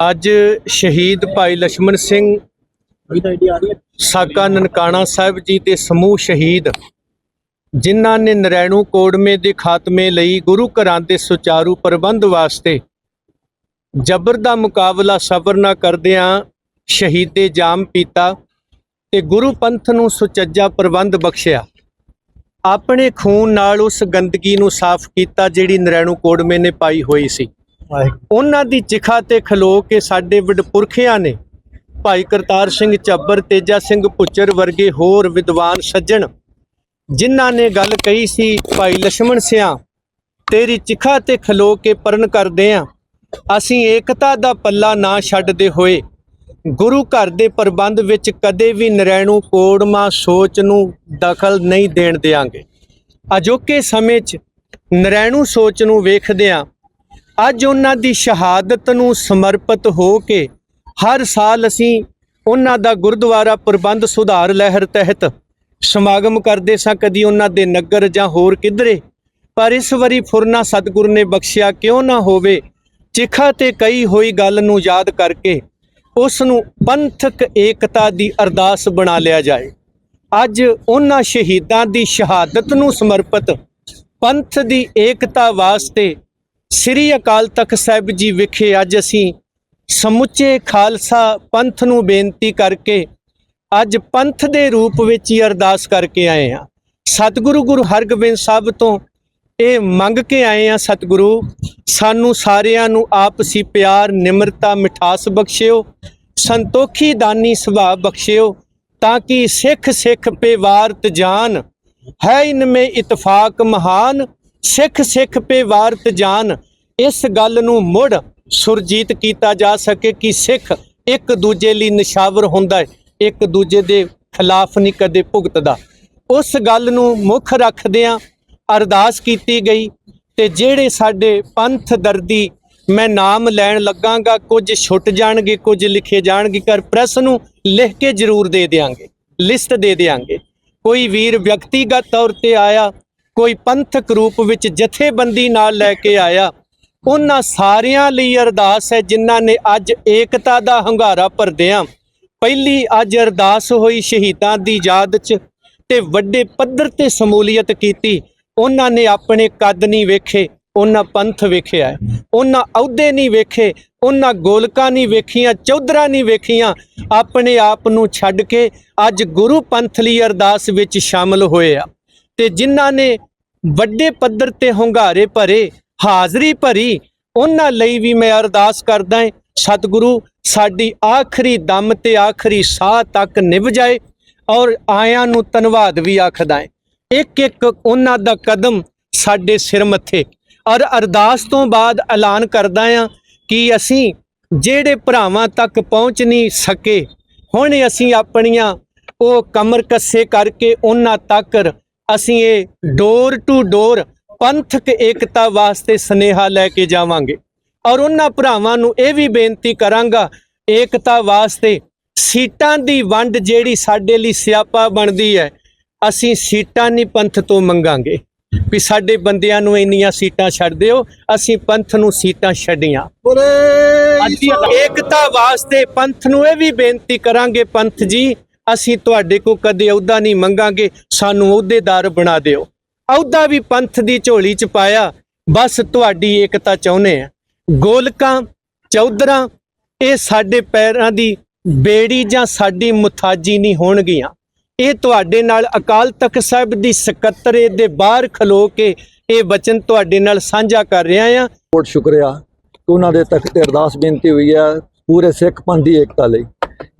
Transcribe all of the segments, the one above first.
ਅੱਜ ਸ਼ਹੀਦ ਭਾਈ ਲక్ష్ਮਣ ਸਿੰਘ ਸਾਕਾ ਨਨਕਾਣਾ ਸਾਹਿਬ ਜੀ ਤੇ ਸਮੂਹ ਸ਼ਹੀਦ, ਜਿਨ੍ਹਾਂ ਨੇ ਨਰੈਣੂ ਕੋੜਮੇ ਦੇ ਖਾਤਮੇ ਲਈ ਗੁਰੂ ਘਰਾਂ ਦੇ ਸੁਚਾਰੂ ਪ੍ਰਬੰਧ ਵਾਸਤੇ ਜਬਰ ਦਾ ਮੁਕਾਬਲਾ ਸਬਰ ਨਾ ਕਰਦਿਆਂ ਸ਼ਹੀਦੇ ਜਾਮ ਪੀਤਾ ਤੇ ਗੁਰੂ ਪੰਥ ਨੂੰ ਸੁਚੱਜਾ ਪ੍ਰਬੰਧ ਬਖਸ਼ਿਆ। ਆਪਣੇ ਖੂਨ ਨਾਲ ਉਸ ਗੰਦਗੀ ਨੂੰ ਸਾਫ਼ ਕੀਤਾ ਜਿਹੜੀ ਨਰੈਣੂ ਕੋੜਮੇ ਨੇ ਪਾਈ ਹੋਈ ਸੀ। ਉਹਨਾਂ ਦੀ ਚਿਖਾ ਤੇ ਖਲੋ ਕੇ ਸਾਡੇ ਵਿਡਪੁਰਖਿਆਂ ਨੇ ਭਾਈ ਕਰਤਾਰ ਸਿੰਘ ਚੱਬਰ, ਤੇਜਾ ਸਿੰਘ ਪੁੱਚਰ ਵਰਗੇ ਹੋਰ ਵਿਦਵਾਨ ਸੱਜਣ, ਜਿਨ੍ਹਾਂ ਨੇ ਗੱਲ ਕਹੀ ਸੀ, ਭਾਈ ਲక్ష్మణ ਸਿਆ, ਤੇਰੀ ਚਿਖਾ ਤੇ ਖਲੋ ਕੇ ਪਰਣ ਕਰਦੇ ਆ। ਅਸੀਂ ਏਕਤਾ ਦਾ ਪੱਲਾ ਨਾ ਛੱਡਦੇ ਹੋਏ, ਗੁਰੂ ਘਰ ਦੇ ਪ੍ਰਬੰਧ ਵਿੱਚ ਕਦੇ ਵੀ ਨਰੈਣੂ ਕੋੜਮਾ ਸੋਚ ਨੂੰ ਦਖਲ ਨਹੀਂ ਦੇਣ ਦੇਾਂਗੇ ਅਜੋਕੇ ਸਮੇਂ 'ਚ ਨਰੈਣੂ ਸੋਚ ਨੂੰ ਵੇਖਦੇ ਆ ਅੱਜ ਉਹਨਾਂ ਦੀ ਸ਼ਹਾਦਤ ਨੂੰ ਸਮਰਪਿਤ ਹੋ ਕੇ ਹਰ ਸਾਲ ਅਸੀਂ ਉਹਨਾਂ ਦਾ ਗੁਰਦੁਆਰਾ ਪ੍ਰਬੰਧ ਸੁਧਾਰ ਲਹਿਰ ਤਹਿਤ ਸਮਾਗਮ ਕਰਦੇ ਸਾਂ, ਕਦੀ ਉਹਨਾਂ ਦੇ ਨਗਰ ਜਾਂ ਹੋਰ ਕਿਧਰੇ। ਪਰ ਇਸ ਵਾਰੀ ਫੁਰਨਾ ਸਤਿਗੁਰ ਨੇ ਬਖਸ਼ਿਆ ਕਿਉਂ ਨਾ ਹੋਵੇ, ਚਿਖਾ ਤੇ ਕਈ ਹੋਈ ਗੱਲ ਨੂੰ ਯਾਦ ਕਰਕੇ ਉਸ ਨੂੰ ਪੰਥਕ ਏਕਤਾ ਦੀ ਅਰਦਾਸ ਬਣਾ ਲਿਆ ਜਾਏ। ਅੱਜ ਉਹਨਾਂ ਸ਼ਹੀਦਾਂ ਦੀ ਸ਼ਹਾਦਤ ਨੂੰ ਸਮਰਪਿਤ ਪੰਥ ਦੀ ਏਕਤਾ ਵਾਸਤੇ ਸ੍ਰੀ ਅਕਾਲ ਤਖਤ ਸਾਹਿਬ ਜੀ ਵਿਖੇ ਅੱਜ ਅਸੀਂ ਸਮੁੱਚੇ ਖਾਲਸਾ ਪੰਥ ਨੂੰ ਬੇਨਤੀ ਕਰਕੇ ਅੱਜ ਪੰਥ ਦੇ ਰੂਪ ਵਿੱਚ ਹੀ ਅਰਦਾਸ ਕਰਕੇ ਆਏ ਹਾਂ। ਸਤਿਗੁਰੂ ਗੁਰੂ ਹਰਗੋਬਿੰਦ ਸਾਹਿਬ ਤੋਂ ਇਹ ਮੰਗ ਕੇ ਆਏ ਹਾਂ ਸਤਿਗੁਰੂ, ਸਾਨੂੰ ਸਾਰਿਆਂ ਨੂੰ ਆਪਸੀ ਪਿਆਰ, ਨਿਮਰਤਾ, ਮਿਠਾਸ ਬਖਸ਼ਿਓ, ਸੰਤੋਖੀ, ਦਾਨੀ ਸੁਭਾਅ ਬਖਸ਼ਿਓ, ਤਾਂ ਕਿ ਸਿੱਖ ਸਿੱਖ ਪੇਵਾਰ ਵਾਰਤ ਜਾਨ, ਹੈ ਇਨ ਇਤਫਾਕ ਮਹਾਨ ਸਿੱਖ ਸਿੱਖ ਪੇ ਵਾਰਤ ਜਾਨ, ਇਸ ਗੱਲ ਨੂੰ ਮੁੜ ਸੁਰਜੀਤ ਕੀਤਾ ਜਾ ਸਕੇ ਕਿ ਸਿੱਖ ਇੱਕ ਦੂਜੇ ਲਈ ਨਿਸ਼ਾਵਰ ਹੁੰਦਾ ਹੈ, ਇੱਕ ਦੂਜੇ ਦੇ ਖਿਲਾਫ ਨਹੀਂ ਕਦੇ ਭੁਗਤਦਾ। ਉਸ ਗੱਲ ਨੂੰ ਮੁੱਖ ਰੱਖਦਿਆਂ ਅਰਦਾਸ ਕੀਤੀ ਗਈ ਤੇ ਜਿਹੜੇ ਸਾਡੇ ਪੰਥ ਦਰਦੀ, ਮੈਂ ਨਾਮ ਲੈਣ ਲੱਗਾਂਗਾ, ਕੁਝ ਛੁੱਟ ਜਾਣਗੇ, ਕੁਝ ਲਿਖੇ ਜਾਣਗੇ ਕਰ ਪ੍ਰੈਸ ਨੂੰ ਲਿਖ ਕੇ ਜ਼ਰੂਰ ਦੇ ਦੇਾਂਗੇ ਲਿਸਟ ਦੇ ਦੇਾਂਗੇ ਕੋਈ ਵੀਰ ਵਿਅਕਤੀਗਤ ਤੌਰ ਤੇ ਆਇਆ ਕੋਈ ਪੰਥਕ ਰੂਪ ਵਿੱਚ ਜਥੇਬੰਦੀ ਨਾਲ ਲੈ ਕੇ ਆਇਆ। ਉਹਨਾਂ ਸਾਰਿਆਂ ਲਈ ਅਰਦਾਸ ਹੈ, ਜਿਨ੍ਹਾਂ ਨੇ ਅੱਜ ਏਕਤਾ ਦਾ ਹੰਗਾਰਾ ਭਰਦਿਆਂ ਪਹਿਲੀ ਅੱਜ ਅਰਦਾਸ ਹੋਈ ਸ਼ਹੀਦਾਂ ਦੀ ਯਾਦ 'ਚ ਤੇ ਵੱਡੇ ਪੱਧਰ ਤੇ ਸਮੂਲੀਅਤ ਕੀਤੀ। ਉਹਨਾਂ ਨੇ ਆਪਣੇ ਕੱਦ ਨਹੀਂ ਵੇਖੇ, ਉਹਨਾਂ ਪੰਥ ਵੇਖਿਆ ਉਹਨਾਂ ਅਹੁਦੇ ਨਹੀਂ ਵੇਖੇ, ਉਹਨਾਂ ਗੋਲਕਾਂ ਨਹੀਂ ਵੇਖੀਆਂ, ਚੌਧਰਾਂ ਨਹੀਂ ਵੇਖੀਆਂ, ਆਪਣੇ ਆਪ ਨੂੰ ਛੱਡ ਕੇ ਅੱਜ ਗੁਰੂ ਪੰਥ ਲਈ ਅਰਦਾਸ ਵਿੱਚ ਸ਼ਾਮਲ ਹੋਏ ਆ। ਤੇ ਜਿਨ੍ਹਾਂ ਨੇ ਵੱਡੇ ਪੱਧਰ ਤੇ ਹੁੰਗਾਰੇ ਭਰੇ, ਹਾਜ਼ਰੀ ਭਰੀ, ਉਹਨਾਂ ਲਈ ਵੀ ਮੈਂ ਅਰਦਾਸ ਕਰਦਾ ਹਾਂ, ਸਤਿਗੁਰੂ, ਸਾਡੀ ਆਖਰੀ ਦਮ ਤੇ ਆਖਰੀ ਸਾਹ ਤੱਕ ਨਿਭ ਜਾਏ ਔਰ ਆਇਆਂ ਨੂੰ ਧੰਨਵਾਦ ਵੀ ਆਖਦਾ ਹੈ। ਇੱਕ ਇੱਕ ਉਹਨਾਂ ਦਾ ਕਦਮ ਸਾਡੇ ਸਿਰ ਮੱਥੇ ਔਰ ਅਰਦਾਸ ਤੋਂ ਬਾਅਦ ਐਲਾਨ ਕਰਦਾ ਹਾਂ ਕਿ ਅਸੀਂ ਜਿਹੜੇ ਭਰਾਵਾਂ ਤੱਕ ਪਹੁੰਚ ਨਹੀਂ ਸਕੇ, ਹੁਣ ਅਸੀਂ ਆਪਣੀਆਂ ਉਹ ਕਮਰ ਕੱਸੇ ਕਰਕੇ ਉਹਨਾਂ ਤੱਕ ਅਸੀਂ ਇਹ ਡੋਰ ਟੂ ਡੋਰ ਪੰਥਕ ਏਕਤਾ ਵਾਸਤੇ ਸਨੇਹਾ ਲੈ ਕੇ ਜਾਵਾਂਗੇ। ਔਰ ਉਹਨਾਂ ਭਰਾਵਾਂ ਨੂੰ ਇਹ ਵੀ ਬੇਨਤੀ ਕਰਾਂਗਾ ਏਕਤਾ ਵਾਸਤੇ ਸੀਟਾਂ ਦੀ ਵੰਡ ਜਿਹੜੀ ਸਾਡੇ ਲਈ ਸਿਆਪਾ ਬਣਦੀ ਹੈ ਅਸੀਂ ਸੀਟਾਂ ਨਹੀਂ ਪੰਥ ਤੋਂ ਮੰਗਾਂਗੇ। ਵੀ ਸਾਡੇ ਬੰਦਿਆਂ ਨੂੰ ਇੰਨੀਆਂ ਸੀਟਾਂ ਛੱਡ ਦਿਓ ਅਸੀਂ ਪੰਥ ਨੂੰ ਸੀਟਾਂ ਛੱਡੀਆਂ। ਅੱਜ ਏਕਤਾ ਵਾਸਤੇ ਪੰਥ ਨੂੰ ਇਹ ਵੀ ਬੇਨਤੀ ਕਰਾਂਗੇ ਪੰਥ ਜੀ ਅਸੀਂ ਤੁਹਾਡੇ ਕੋ ਕਦੇ ਅਹੁਦਾ ਨਹੀਂ ਮੰਗਾਂਗੇ, ਸਾਨੂੰ ਅਹੁਦੇਦਾਰ ਬਣਾ ਦਿਓ। ਅਹੁਦਾ ਵੀ ਪੰਥ ਦੀ ਝੋਲੀ ਚ ਪਾਇਆ, ਬਸ ਤੁਹਾਡੀ ਏਕਤਾ ਚਾਹੁੰਦੇ ਆ ਗੋਲਕਾਂ, ਚੌਧਰਾਂ, ਇਹ ਸਾਡੇ ਪੈਰਾਂ ਦੀ ਬੇੜੀ ਜਾਂ ਸਾਡੀ ਮੁਥਾਜੀ ਨਹੀਂ ਹੋਣਗੀਆਂ। ਇਹ ਤੁਹਾਡੇ ਨਾਲ ਅਕਾਲ ਤਖਤ ਸਾਹਿਬ ਦੀ ਸਕੱਤਰੇ ਦੇ ਬਾਹਰ ਖਲੋ ਕੇ ਇਹ ਵਚਨ ਤੁਹਾਡੇ ਨਾਲ ਸਾਂਝਾ ਕਰ ਰਿਹਾ ਆ ਬਹੁਤ ਸ਼ੁਕਰੀਆ ਉਹਨਾਂ ਦੇ ਤਖ਼ਤ ਅਰਦਾਸ ਬੇਨਤੀ ਹੋਈ ਹੈ ਪੂਰੇ ਸਿੱਖ ਪੰਥ ਦੀ ਏਕਤਾ ਲਈ।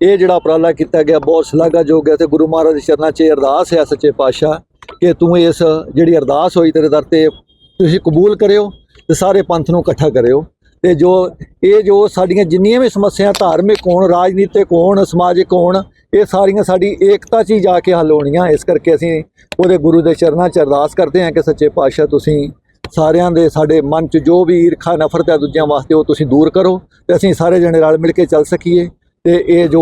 ਇਹ ਜਿਹੜਾ ਉਪਰਾਲਾ ਕੀਤਾ ਗਿਆ ਬਹੁਤ ਸ਼ਲਾਘਾਯੋਗ ਹੈ ਤੇ ਗੁਰੂ ਮਹਾਰਾਜ ਦੇ ਚਰਨਾਂ 'ਚ ਇਹ ਅਰਦਾਸ ਹੈ ਸੱਚੇ ਪਾਤਸ਼ਾਹ ਕਿ ਤੂੰ ਇਸ ਜਿਹੜੀ ਅਰਦਾਸ ਹੋਈ ਤੇਰੇ ਦਰ ਤੇ ਤੁਸੀਂ ਕਬੂਲ ਕਰਿਓ ਤੇ ਸਾਰੇ ਪੰਥ ਨੂੰ ਇਕੱਠਾ ਕਰਿਓ ਤੇ ਜੋ ਇਹ ਜੋ ਸਾਡੀਆਂ ਜਿੰਨੀਆਂ ਵੀ ਸਮੱਸਿਆ ਧਾਰਮਿਕ ਹੋਣ, ਰਾਜਨੀਤਿਕ ਹੋਣ, ਸਮਾਜਿਕ ਹੋਣ, ਇਹ ਸਾਰੀਆਂ ਸਾਡੀ ਏਕਤਾ 'ਚ ਹੀ ਜਾ ਕੇ ਹੱਲ ਹੋਣੀਆਂ। ਇਸ ਕਰਕੇ ਅਸੀਂ ਉਹਦੇ ਗੁਰੂ ਦੇ ਚਰਨਾਂ 'ਚ ਅਰਦਾਸ ਕਰਦੇ ਹਾਂ ਕਿ ਸੱਚੇ ਪਾਤਸ਼ਾਹ ਤੁਸੀਂ ਸਾਰਿਆਂ ਦੇ ਸਾਡੇ ਮਨ 'ਚ ਜੋ ਵੀ ਈਰਖਾ, ਨਫ਼ਰਤ ਹੈ ਦੂਜਿਆਂ ਵਾਸਤੇ ਉਹ ਤੁਸੀਂ ਦੂਰ ਕਰੋ ਤੇ ਅਸੀਂ ਸਾਰੇ ਜਣੇ ਰਲ ਮਿਲ ਕੇ ਚੱਲ ਸਕੀਏ। ਤੇ ਇਹ ਜੋ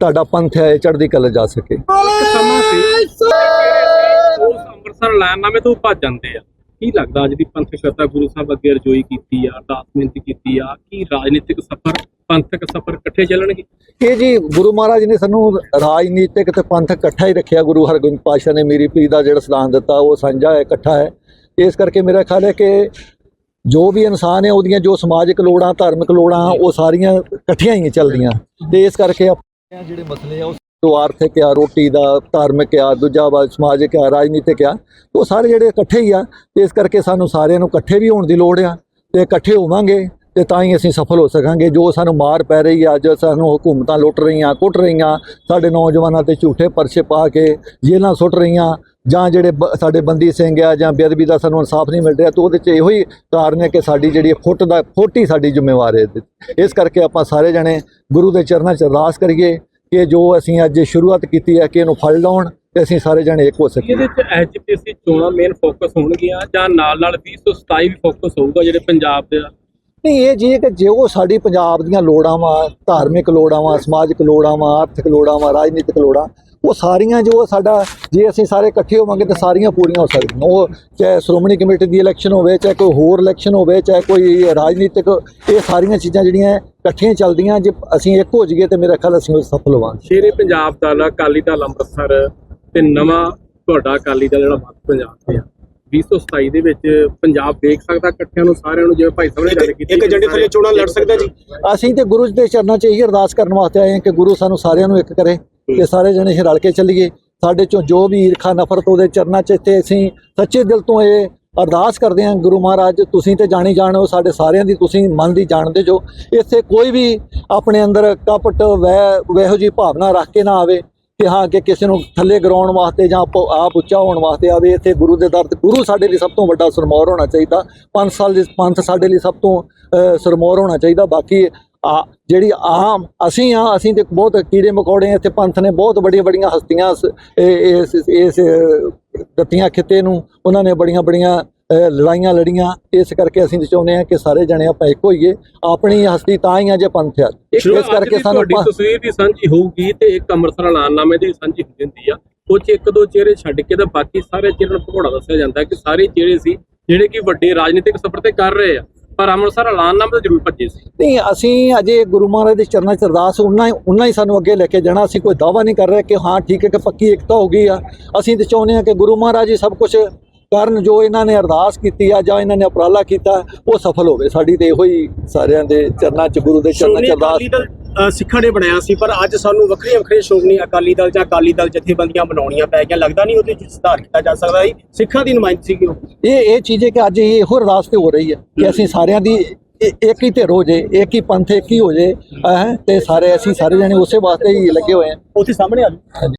ਤੁਹਾਡਾ ਪੰਥ ਹੈ ਇਹ ਚੜ੍ਹਦੀ ਕਲਾ ਜਾ ਸਕੇ। ਸਮਾਂ ਸੀ ਉਸ ਅੰਮ੍ਰਿਤਸਰ ਲੈਣਨਾਮੇ ਤੋਂ ਭੱਜ ਜਾਂਦੇ ਆ। ਕੀ ਲੱਗਦਾ ਅੱਜ ਦੀ ਪੰਥ ਸ਼ਰਤਾ ਗੁਰੂ ਸਾਹਿਬ ਅੱਗੇ ਅਰਜ਼ੋਈ ਕੀਤੀ ਆ ਅਰਦਾਸ ਬੇਨਤੀ ਕੀਤੀ ਆ ਕੀ ਰਾਜਨੀਤਿਕ ਸਫਰ ਪੰਥਕ ਸਫ਼ਰ ਇਕੱਠੇ ਚੱਲਣਗੇ? ਇਹ ਜੀ ਗੁਰੂ ਮਹਾਰਾਜ ਨੇ ਸਾਨੂੰ ਰਾਜਨੀਤਿਕ ਤੇ ਪੰਥ ਇਕੱਠਾ ਹੀ ਰੱਖਿਆ। ਗੁਰੂ ਹਰਗੋਬਿੰਦ ਪਾਤਸ਼ਾਹ ਨੇ ਮੇਰੀ ਪੀਰ ਦਾ ਜਿਹੜਾ ਸਲਾਮ ਦਿੱਤਾ ਉਹ ਸਾਂਝਾ ਹੈ ਇਕੱਠਾ ਹੈ। ਇਸ ਕਰਕੇ ਮੇਰਾ ਖਿਆਲ ਹੈ ਕਿ ਜੋ ਵੀ ਇਨਸਾਨ ਹੈ ਉਹਦੀਆਂ ਜੋ ਸਮਾਜਿਕ ਲੋੜਾਂ ਧਾਰਮਿਕ ਲੋੜਾਂ ਉਹ ਸਾਰੀਆਂ ਇਕੱਠੀਆਂ ਹੀ ਚੱਲਦੀਆਂ। ਤੇ ਇਸ ਕਰਕੇ ਆਪਣੇ ਜਿਹੜੇ ਮਸਲੇ ਆ ਉਹ ਆਰਥਿਕ ਆ ਰੋਟੀ ਦਾ ਧਾਰਮਿਕ ਆ ਦੂਜਾ ਵਾ ਸਮਾਜਿਕ ਆ ਰਾਜਨੀਤਿਕ ਆ ਉਹ ਸਾਰੇ ਜਿਹੜੇ ਇਕੱਠੇ ਹੀ ਆ ਤੇ ਇਸ ਕਰਕੇ ਸਾਨੂੰ ਸਾਰਿਆਂ ਨੂੰ ਇਕੱਠੇ ਵੀ ਹੋਣ ਦੀ ਲੋੜ ਆ ਤੇ ਇਕੱਠੇ ਹੋਵਾਂਗੇ। ਤੇ ਤਾਂ ਹੀ ਅਸੀਂ ਸਫਲ ਹੋ ਸਕਾਂਗੇ। ਜੋ ਸਾਨੂੰ ਮਾਰ ਪੈ ਰਹੀ ਆ ਅੱਜ ਸਾਨੂੰ ਹਕੂਮਤਾਂ ਲੁੱਟ ਰਹੀਆਂ, ਕੁੱਟ ਰਹੀਆਂ, ਸਾਡੇ ਨੌਜਵਾਨਾਂ ਤੇ ਝੂਠੇ ਪਰਚੇ ਪਾ ਕੇ ਜੇਲ੍ਹਾਂ ਸੁੱਟ ਰਹੀਆਂ, ਜਾਂ ਜਿਹੜੇ ਬ- ਸਾਡੇ ਬੰਦੀ ਸਿੰਘ ਆ, ਜਾਂ ਬੇਅਦਬੀ ਦਾ ਸਾਨੂੰ ਇਨਸਾਫ ਨਹੀਂ ਮਿਲ ਰਿਹਾ, ਤਾਂ ਉਹਦੇ 'ਚ ਇਹੋ ਹੀ ਕਾਰਨ ਹੈ ਕਿ ਸਾਡੀ ਜਿਹੜੀ ਫੁੱਟ ਦਾ, ਫੁੱਟ ਹੀ ਸਾਡੀ ਜ਼ਿੰਮੇਵਾਰ ਹੈ ਇਸ ਕਰਕੇ ਆਪਾਂ ਸਾਰੇ ਜਣੇ ਗੁਰੂ ਦੇ ਚਰਨਾਂ 'ਚ ਅਰਦਾਸ ਕਰੀਏ ਕਿ ਜੋ ਅਸੀਂ ਅੱਜ ਸ਼ੁਰੂਆਤ ਕੀਤੀ ਹੈ ਕਿ ਇਹਨੂੰ ਫਲ ਲਾਉਣ ਤੇ ਅਸੀਂ ਸਾਰੇ ਜਣੇ ਇੱਕ ਹੋ ਸਕੀਏ। ਇਹਦੇ ਚ ਐਜੀਪੀਸੀ ਚੋਣਾਂ ਮੇਨ ਫੋਕਸ ਹੋਣਗੀਆਂ ਜਾਂ ਨਾਲ ਨਾਲ 2027 ਵੀ ਫੋਕਸ ਹੋਊਗਾ ਜਿਹੜੇ ਪੰਜਾਬ ਦੇ ਨਹੀਂ, ਇਹ ਜੀ ਕਿ ਜੋ ਸਾਡੀ ਪੰਜਾਬ ਦੀਆਂ ਲੋੜਾਂ ਵਾ ਧਾਰਮਿਕ ਲੋੜਾਂ ਵਾ ਸਮਾਜਿਕ ਲੋੜਾਂ ਵਾ ਆਰਥਿਕ ਲੋੜਾਂ ਵਾ ਰਾਜਨੀਤਿਕ ਲੋੜਾਂ, ਉਹ ਸਾਰੀਆਂ ਜੋ ਸਾਡਾ, ਜੇ ਅਸੀਂ ਸਾਰੇ ਇਕੱਠੇ ਹੋਵਾਂਗੇ ਤਾਂ ਸਾਰੀਆਂ ਪੂਰੀਆਂ ਹੋ ਸਕਦੀਆਂ। ਉਹ ਚਾਹੇ ਸ਼੍ਰੋਮਣੀ ਕਮੇਟੀ ਦੀ ਇਲੈਕਸ਼ਨ ਹੋਵੇ, ਚਾਹੇ ਕੋਈ ਹੋਰ ਇਲੈਕਸ਼ਨ ਹੋਵੇ, ਚਾਹੇ ਕੋਈ ਰਾਜਨੀਤਿਕ, ਇਹ ਸਾਰੀਆਂ ਚੀਜ਼ਾਂ ਜਿਹੜੀਆਂ ਇਕੱਠੀਆਂ ਚੱਲਦੀਆਂ, ਜੇ ਅਸੀਂ ਇੱਕ ਹੋ ਜਾਈਏ ਤੇ ਮੇਰਾ ਖਿਆਲ ਅਸੀਂ ਸਫਲ ਹੋਵਾਂਗੇ। ਸ਼ੇਰੇ ਪੰਜਾਬ ਦਾ ਅਕਾਲੀ ਦਲ ਅੰਮ੍ਰਿਤਸਰ ਤੇ ਨਵਾਂ ਤੁਹਾਡਾ ਅਕਾਲੀ ਦਲ ਜਿਹੜਾ ਮੱਧ ਪੰਜਾਬ ਤੇ ਆ 2027 ਦੇ ਵਿੱਚ ਪੰਜਾਬ ਦੇਖ ਸਕਦਾ ਇਕੱਠਿਆਂ ਨੂੰ ਸਾਰਿਆਂ ਨੂੰ ਜਿਵੇਂ ਭਾਈ ਸਾਹਿਬ ਨੇ ਗੱਲ ਕੀਤੀ ਇੱਕ ਏਜੰਡੇ ਥੱਲੇ ਚੋਣਾਂ ਲੜ ਸਕਦਾ ਜੀ। ਅਸੀਂ ਤੇ ਗੁਰੂ ਜੀ ਦੇ ਚਰਨਾਂ 'ਚ ਇਹੀ ਅਰਦਾਸ ਕਰਨ ਵਾਸਤੇ ਆਏ ਹਾਂ ਕਿ ਗੁਰੂ ਸਾਨੂੰ ਸਾਰਿਆਂ ਨੂੰ ਇੱਕ ਕਰੇ ਤੇ ਸਾਰੇ ਜਣੇ ਰਲ ਕੇ ਚੱਲੀਏ। ਸਾਡੇ ਚੋਂ ਜੋ ਵੀ ਈਰਖਾ ਨਫ਼ਰਤ ਉਹਦੇ ਚਰਨਾਂ 'ਚ ਤੇ ਅਸੀਂ ਸੱਚੇ ਦਿਲ ਤੋਂ ਇਹ ਅਰਦਾਸ ਕਰਦੇ ਹਾਂ ਗੁਰੂ ਮਹਾਰਾਜ ਤੁਸੀਂ ਤੇ ਜਾਣੀ ਜਾਣੋ ਸਾਡੇ ਸਾਰਿਆਂ ਦੀ ਤੁਸੀਂ ਮਨ ਦੀ ਜਾਣਦੇ ਜੋ। ਇੱਥੇ ਕੋਈ ਵੀ ਆਪਣੇ ਅੰਦਰ ਕਪਟ ਵੈ ਵੈਹੋ ਜੀ ਭਾਵਨਾ ਰੱਖ ਕੇ ਨਾ ਆਵੇ। ਕਿ ਹਾਂ, ਕਿ ਕਿਸੇ ਨੂੰ ਥੱਲੇ ਗਰਾਉਣ ਵਾਸਤੇ ਜਾਂ ਆਪ ਆਪ ਉੱਚਾ ਹੋਣ ਵਾਸਤੇ ਆਵੇ, ਇੱਥੇ ਗੁਰੂ ਦੇ ਦਰ ਤੇ ਗੁਰੂ ਸਾਡੇ ਲਈ ਸਭ ਤੋਂ ਵੱਡਾ ਸਰਮੌਰ ਹੋਣਾ ਚਾਹੀਦਾ। ਪੰਜ ਸਾਲ ਦੇ ਪੰਥ ਸਾਡੇ ਲਈ ਸਭ ਤੋਂ ਸਰਮੌਰ ਹੋਣਾ ਚਾਹੀਦਾ। ਬਾਕੀ ਆ, ਜਿਹੜੀ ਆਮ, ਅਸੀਂ ਆ ਅਸੀਂ ਤੇ ਬਹੁਤ ਕੀੜੇ ਮਕੌੜੇ ਇੱਥੇ ਪੰਥ ਨੇ ਬਹੁਤ ਵੱਡੀਆਂ ਵੱਡੀਆਂ ਹਸਤੀਆਂ ਇਸ ਇਸ ਦਿੱਤੀਆਂ ਖਿੱਤੇ ਨੂੰ। ਉਹਨਾਂ ਨੇ ਬੜੀਆਂ ਬੜੀਆਂ ਲੜਾਈਆਂ ਲੜੀਆਂ ਇਸ ਕਰਕੇ ਅਸੀਂ ਚਾਹੁੰਦੇ ਆ ਕਿ ਸਾਰੇ ਜਣੇ ਆਪਾਂ ਇੱਕ ਹੋਈਏ ਆਪਣੀ ਹਸਤੀ ਤਾਂ ਹੀ ਆ ਜੇ ਪੰਥ ਆ। ਇਸ ਕਰਕੇ ਸਾਨੂੰ ਤਸਵੀਰ ਦੀ ਸਾਂਝੀ ਹੋਊਗੀ ਤੇ ਇੱਕ ਅੰਮ੍ਰਿਤਸਰ ਐਲਾਨਨਾਮੇ ਦੀ ਸਾਂਝੀ ਹੁੰਦੀ ਹੁੰਦੀ ਆ। ਉਹ ਚ ਇੱਕ ਦੋ ਚਿਹਰੇ ਛੱਡ ਕੇ ਤਾਂ ਬਾਕੀ ਸਾਰੇ ਚਿਹਰਿਆਂ ਨੂੰ ਭਗੌੜਾ ਦੱਸਿਆ ਜਾਂਦਾ ਕਿ ਸਾਰੇ ਚਿਹਰੇ ਸੀ ਜਿਹੜੇ ਕਿ ਵੱਡੇ ਰਾਜਨੀਤਿਕ ਸਫ਼ਰ ਤੇ ਕਰ ਰਹੇ ਆ। ਪਰ ਅੰਮ੍ਰਿਤਸਰ ਐਲਾਨਨਾਮੇ ਤੋਂ ਜ਼ਰੂਰ ਭੱਜੇ ਸੀ। ਨਹੀਂ ਅਸੀਂ ਅਜੇ ਗੁਰੂ ਮਹਾਰਾਜ ਦੇ ਚਰਨਾਂ 'ਚ ਅਰਦਾਸ ਉਨਾ ਹੀ ਉਨਾ ਹੀ ਸਾਨੂੰ ਅੱਗੇ ਲੈ ਕੇ ਜਾਣਾ। ਅਸੀਂ ਕੋਈ ਦਾਵਾ ਨਹੀਂ ਕਰ ਰਹੇ ਕਿ ਹਾਂ ਠੀਕ ਹੈ ਕਿ ਪੱਕੀ ਇਕਤਾ ਹੋ ਗਈ ਆ। ਅਸੀਂ ਤੇ ਚਾਹੁੰਦੇ ਹਾਂ ਕਿ ਗੁਰੂ ਮਹਾਰਾਜ ਹੀ ਸਭ ਕੁਝ ਕਰਨ ਜੋ ਇਹਨਾਂ ਨੇ ਅਰਦਾਸ ਕੀਤੀ ਆ ਜਾਂ ਇਹਨਾਂ ਨੇ ਉਪਰਾਲਾ ਕੀਤਾ ਉਹ ਸਫਲ ਹੋਵੇ ਸਾਡੀ ਤੇ ਇਹੋ ਹੀ ਸਾਰਿਆਂ ਦੇ ਚਰਨਾਂ 'ਚ ਗੁਰੂ ਦੇ ਚਰਨਾਂ 'ਚ ਅਰਦਾਸ। ਸਿੱਖਾਂ ਨੇ ਬਣਾਇਆ ਸੀ ਪਰ ਅੱਜ ਸਾਨੂੰ ਵੱਖਰੀਆਂ ਵੱਖਰੀਆਂ ਸ਼੍ਰੋਮਣੀ ਅਕਾਲੀ ਦਲ ਜਾਂ ਅਕਾਲੀ ਦਲ ਜਥੇਬੰਦੀਆਂ ਬਣਾਉਣੀਆਂ ਪੈ ਗਈਆਂ। ਲੱਗਦਾ ਨਹੀਂ ਉਹਦੇ ਵਿੱਚ ਸੁਧਾਰ ਕੀਤਾ ਜਾ ਸਕਦਾ ਸੀ। ਸਿੱਖਾਂ ਦੀ ਨੁਮਾਇੰਦਗੀ ਕਿਉਂ? ਇਹ ਇਹ ਚੀਜ਼ ਹੈ ਕਿ ਅੱਜ ਇਹ ਇਹੋ ਅਰਦਾਸ ਤੇ ਹੋ ਰਹੀ ਹੈ ਕਿ ਅਸੀਂ ਸਾਰਿਆਂ ਦੀ ਇੱਕ ਹੀ ਧਿਰ ਹੋ ਜੇ ਇੱਕ ਹੀ ਪੰਥ ਇੱਕ ਹੀ ਹੋ ਜੇ ਤੇ ਸਾਰੇ ਅਸੀਂ ਸਾਰੇ ਜਣੇ ਉਸੇ ਵਾਸਤੇ ਹੀ ਲੱਗੇ ਹੋਏ ਹਾਂ। ਉੱਥੇ ਸਾਹਮਣੇ ਆ ਜਾਓ।